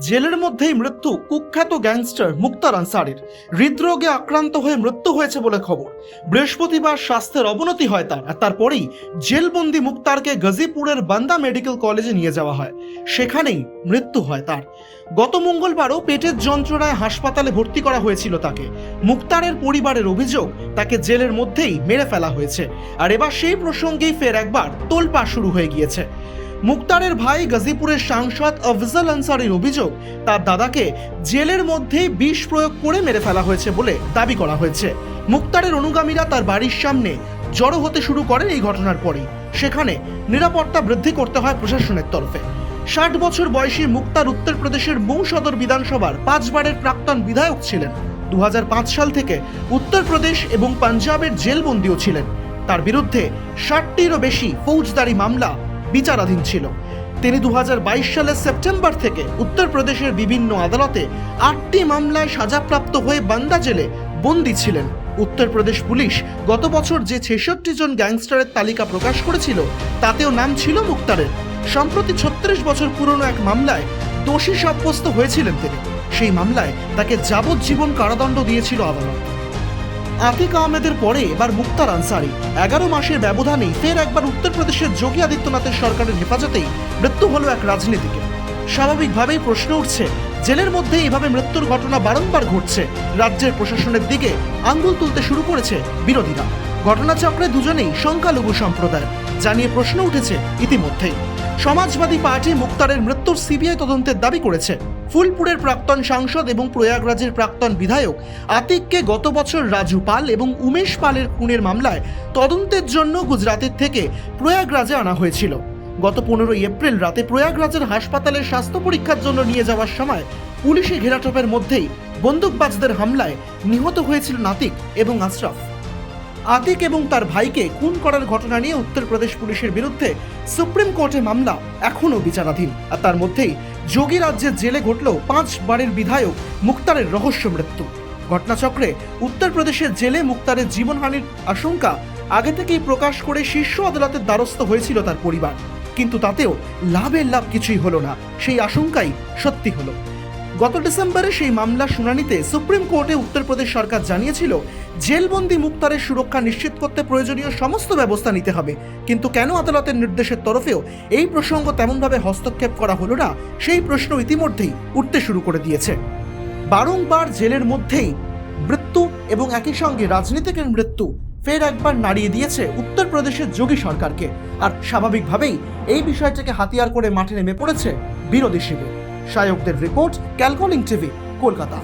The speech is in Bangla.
জেলের মধ্যেই মৃত্যু কুখ্যাত গ্যাংস্টার মুক্তার আনসারির। হৃদরোগে আক্রান্ত হয়ে মৃত্যু হয়েছে বলে খবর। বৃহস্পতিবার স্বাস্থ্যের অবনতি হয় তার, আর তারপরেই জেলবন্দি মুক্তারকে গাজীপুরের বান্দা মেডিকেল কলেজে নিয়ে যাওয়া হয়। সেখানেই মৃত্যু হয় তার। গত মঙ্গলবারও পেটের যন্ত্রণায় হাসপাতালে ভর্তি করা হয়েছিল তাকে। মুক্তারের পরিবারের অভিযোগ, তাকে জেলের মধ্যেই মেরে ফেলা হয়েছে। আর এবার সেই প্রসঙ্গেই ফের একবার তোলপা শুরু হয়ে গিয়েছে। মুক্তারের ভাই গাজীপুরের সাংসদ আফজাল আনসারির অভিযোগ, তার দাদাকে জেলের মধ্যেই বিষ প্রয়োগ করে মেরে ফেলা হয়েছে বলে দাবি করা হয়েছে। মুক্তারের অনুগামীরা তার বাড়ির সামনে জড়ো হতে শুরু করেন এই ঘটনার পরেই। সেখানে নিরাপত্তা বৃদ্ধি করতে হয় প্রশাসনের তরফে। ষাট বছর বয়সী মুক্তার উত্তরপ্রদেশের মৌ সদর বিধানসভার পাঁচবারের প্রাক্তন বিধায়ক ছিলেন। দু হাজার পাঁচ সাল থেকে উত্তরপ্রদেশ এবং পাঞ্জাবের জেলবন্দিও ছিলেন। তার বিরুদ্ধে ষাটটিরও বেশি ফৌজদারি মামলা বিচারাধীন ছিল। তিনি দু সালের সেপ্টেম্বর থেকে উত্তরপ্রদেশের বিভিন্ন আদালতে আটটি মামলায় সাজাপ্রাপ্ত হয়ে বান্দা জেলে বন্দী ছিলেন। উত্তরপ্রদেশ পুলিশ গত বছর যে ছেষট্টি জন গ্যাংস্টারের তালিকা প্রকাশ করেছিল, তাতেও নাম ছিল মুক্তারের। সম্প্রতি ছত্রিশ বছর পুরনো এক মামলায় দোষী সাব্যস্ত হয়েছিলেন তিনি। সেই মামলায় তাকে যাবজ্জীবন কারাদণ্ড দিয়েছিল আদালত। আতিক আহমেদের পরে এবার মুক্তার আনসারি। এগারো মাসের ব্যবধানে ফের একবার উত্তরপ্রদেশের যোগী আদিত্যনাথের সরকারের হেফাজতেই মৃত্যু হলো এক রাজনীতিকে। স্বাভাবিকভাবেই প্রশ্ন উঠছে, জেলের মধ্যে এভাবে মৃত্যুর ঘটনা বারংবার ঘটছে, রাজ্যের প্রশাসনের দিকে আঙ্গুল তুলতে শুরু করেছে বিরোধীরা। ঘটনাচক্রে দুজনেই সংখ্যালঘু সম্প্রদায় জানিয়ে প্রশ্ন উঠেছে ইতিমধ্যেই। সমাজবাদী পার্টি মুক্তারের মৃত্যুর সিবিআই তদন্তের দাবি করেছে। ফুলপুরের প্রাক্তন সাংসদ এবং প্রয়াগরাজের প্রাক্তন বিধায়ক আতিককে গত বছর রাজু পাল এবং উমেশ পালের খুনের মামলায় তদন্তের জন্য গুজরাতের থেকে প্রয়াগরাজে আনা হয়েছিল। গত পনেরোই এপ্রিল রাতে প্রয়াগরাজের হাসপাতালের স্বাস্থ্য পরীক্ষার জন্য নিয়ে যাওয়ার সময় পুলিশি ঘেরাটোপের মধ্যেই বন্দুকবাজদের হামলায় নিহত হয়েছিল নাতিক এবং আশরাফ। আতিক এবং তার ভাইকে খুন করার ঘটনা নিয়ে উত্তরপ্রদেশ পুলিশের বিরুদ্ধে সুপ্রিম কোর্টে মামলা এখনও বিচারাধীন। আর তার মধ্যেই যোগী রাজ্যের জেলে ঘটল পাঁচ বারের বিধায়ক মুক্তারের রহস্য মৃত্যু। ঘটনাচক্রে উত্তরপ্রদেশের জেলে মুক্তারের জীবনহানির আশঙ্কা আগে থেকেই প্রকাশ করে শীর্ষ আদালতের দ্বারস্থ হয়েছিল তার পরিবার। কিন্তু তাতেও লাভের লাভ কিছুই হলো না। সেই আশঙ্কাই সত্যি হলো। গত ডিসেম্বরে সেই মামলা শুনানিতে সুপ্রিম কোর্টে উত্তরপ্রদেশ সরকার জানিয়েছিল, জেলবন্দি মুক্তারের সুরক্ষা নিশ্চিত করতে প্রয়োজনীয় সমস্ত ব্যবস্থা নিতে হবে। কিন্তু কেন আদালতের নির্দেশের তরফেও এই প্রসঙ্গ তেমনভাবে হস্তক্ষেপ করা হলো না, সেই প্রশ্ন ইতিমধ্যেই উঠতে শুরু করে দিয়েছে। বারংবার জেলের মধ্যেই মৃত্যু এবং একই সঙ্গে রাজনীতিকের মৃত্যু ফের একবার নাড়িয়ে দিয়েছে উত্তরপ্রদেশের যোগী সরকারকে। আর স্বাভাবিকভাবেই এই বিষয়টাকে হাতিয়ার করে মাঠে নেমে পড়েছে বিরোধী শিবির। শায়কদের রিপোর্ট ক্যালকলিং টিভি কলকাতা।